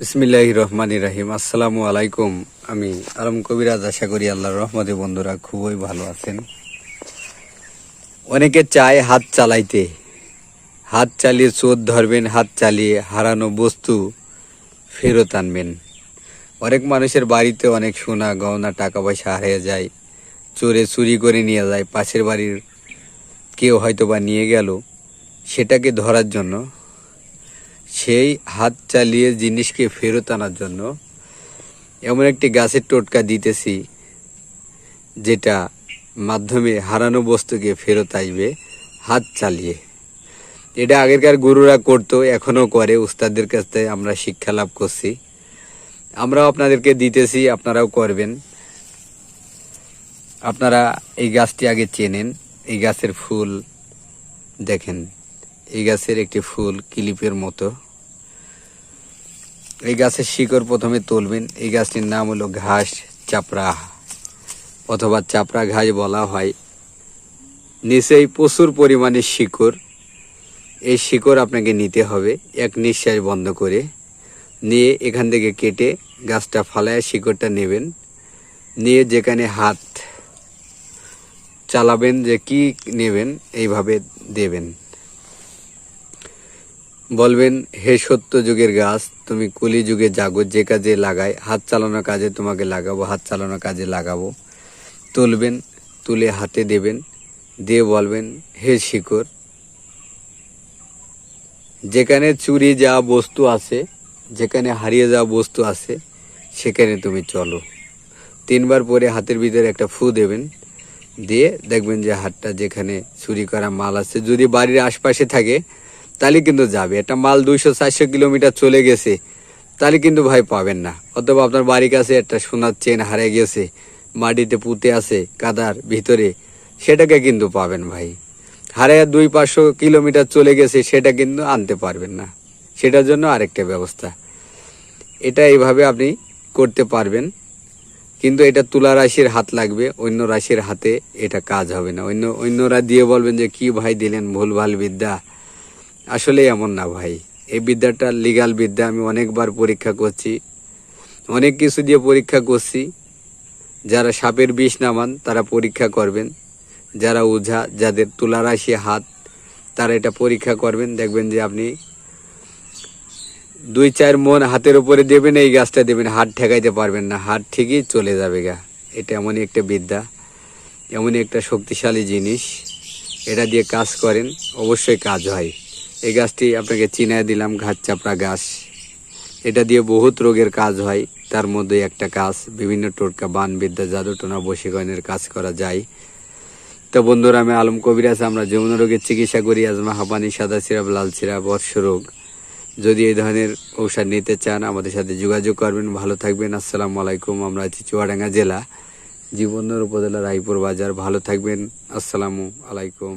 বিসমিল্লাহ রহমান রাহিম। আসসালামু আলাইকুম। আমি আলম কবিরাজ, আশা করি আল্লাহর রহমতে বন্ধুরা খুবই ভালো আছেন। অনেকে চায় হাত চালাইতে। হাত চালিয়ে চোর ধরবেন, হাত চালিয়ে হারানো বস্তু ফেরত আনবেন। অনেক মানুষের বাড়িতে অনেক সোনা, গহনা, টাকা পয়সা হারিয়ে যায়, চোরে চুরি করে নিয়ে যায়, পাশের বাড়ির কেউ হয়তো বা নিয়ে গেল, সেটাকে ধরার জন্য সেই হাত চালিয়ে জিনিসকে ফেরত আনার জন্য এমন একটি গাছের টোটকা দিতেছি, যেটা মাধ্যমে হারানো বস্তুকে ফেরত আসবে হাত চালিয়ে। এটা আগেরকার গুরুরা করতো, এখনও করে উস্তাদের কাছ থেকে আমরা শিক্ষা লাভ করছি। আমরাও আপনাদেরকে দিতেছি, আপনারাও করবেন। আপনারা এই গাছটি আগে চেনেন, এই গাছের ফুল দেখেন। এই গাছের একটি ফুল কিলিপের মতো। এই গাছের শিকড় প্রথমে তুলবেন। এই গাছটির নাম হলো ঘাস চাপড়া। অথবা চাপড়া ঘাস বলা হয়। নিচেই প্রচুর পরিমাণে শিকড়। এই শিকড় আপনাকে নিতে হবে। এক নিঃশ্বাস বন্ধ করে নিয়ে এখান থেকে কেটে গাছটা ফালায় শিকড়টা নেবেন। নিয়ে যেখানে হাত চালাবেন যে কি নেবেন, এইভাবে দেবেন। বলবেন, হে সত্য যুগের গাছ, তুমি কলি যুগে জাগো, যে কাজে লাগাই হাত চালানোর কাজে তোমাকে লাগাবো, হাত চালানোর কাজে লাগাবো। তুলবেন, তুলে হাতে দেবেন, দিয়ে বলবেন, হে শিকড়, যেখানে চুরি যাওয়া বস্তু আছে, যেখানে হারিয়ে যাওয়া বস্তু আছে, সেখানে তুমি চলো। তিনবার পরে হাতের ভিতরে একটা ফু দেবেন, দিয়ে দেখবেন যে হাতটা যেখানে চুরি করা মাল আছে, যদি বাড়ির আশপাশে থাকে তাহলে কিন্তু যাবে। একটা মাল দুইশো, চারশো কিলোমিটার চলে গেছে, তাহলে কিন্তু ভাই পাবেন না। অথবা আপনার বাড়ির কাছে একটা সোনার চেন হারিয়ে গেছে, মাটিতে পুঁতে আছে কাদার ভিতরে, সেটাকে কিন্তু পাবেন ভাই। হারাইয়া দুই, পাঁচশো কিলোমিটার চলে গেছে, সেটা কিন্তু আনতে পারবেন না। সেটার জন্য আরেকটা ব্যবস্থা। এটা এইভাবে আপনি করতে পারবেন, কিন্তু এটা তুলা রাশির হাত লাগবে, অন্য রাশির হাতে এটা কাজ হবে না। অন্য, অন্যরা দিয়ে বলবেন যে, কি ভাই দিলেন ভুলভাল বিদ্যা? আসলে এমন না ভাই। এই বিদ্যাটা লিগাল বিদ্যা, আমি অনেকবার পরীক্ষা করছি। অনেক কিছু দিয়ে পরীক্ষা করছি। যারা সাপের বিষ নামান, তারা পরীক্ষা করবেন। যারা ওঝা যাদের তুলা রাশি হাত, তারা এটা পরীক্ষা করবেন। দেখবেন যে আপনি দুই, চার মন হাতের উপরে দেবেন, এই গাছটা দেবেন, হাত ঠেকাইতে পারবেন না। হাত ঠিকই চলে যাবে গা। এটা এমনই একটা বিদ্যা, এমনই একটা শক্তিশালী জিনিস। এটা দিয়ে কাজ করেন, অবশ্যই কাজ হয়। এই গাছটি আপনাকে চিনায় দিলাম ঘাট চাপড়া গাছ। এটা দিয়ে বহুত রোগের কাজ হয়। তার মধ্যে একটা কাজ, বিভিন্ন টোটকা বান বিদ্যা জাদুটোনা, বশীকরণের কাজ করা যায়। তো বন্ধুরা, আমি আলম কবিরাজ আমরা যমুনা রোগের চিকিৎসা করি। আজমা হাবানি সাদা সিরাপ, লাল সিরাপ বর্ষ রোগ। যদি এই ধরনের ঔষধ নিতে চান, আমাদের সাথে যোগাযোগ করবেন। ভালো থাকবেন। আসসালামু আলাইকুম। আমরা আছি চুয়াডাঙ্গা জেলা জীবনর উপজেলা, রায়পুর বাজার। ভালো থাকবেন। আসসালামু আলাইকুম।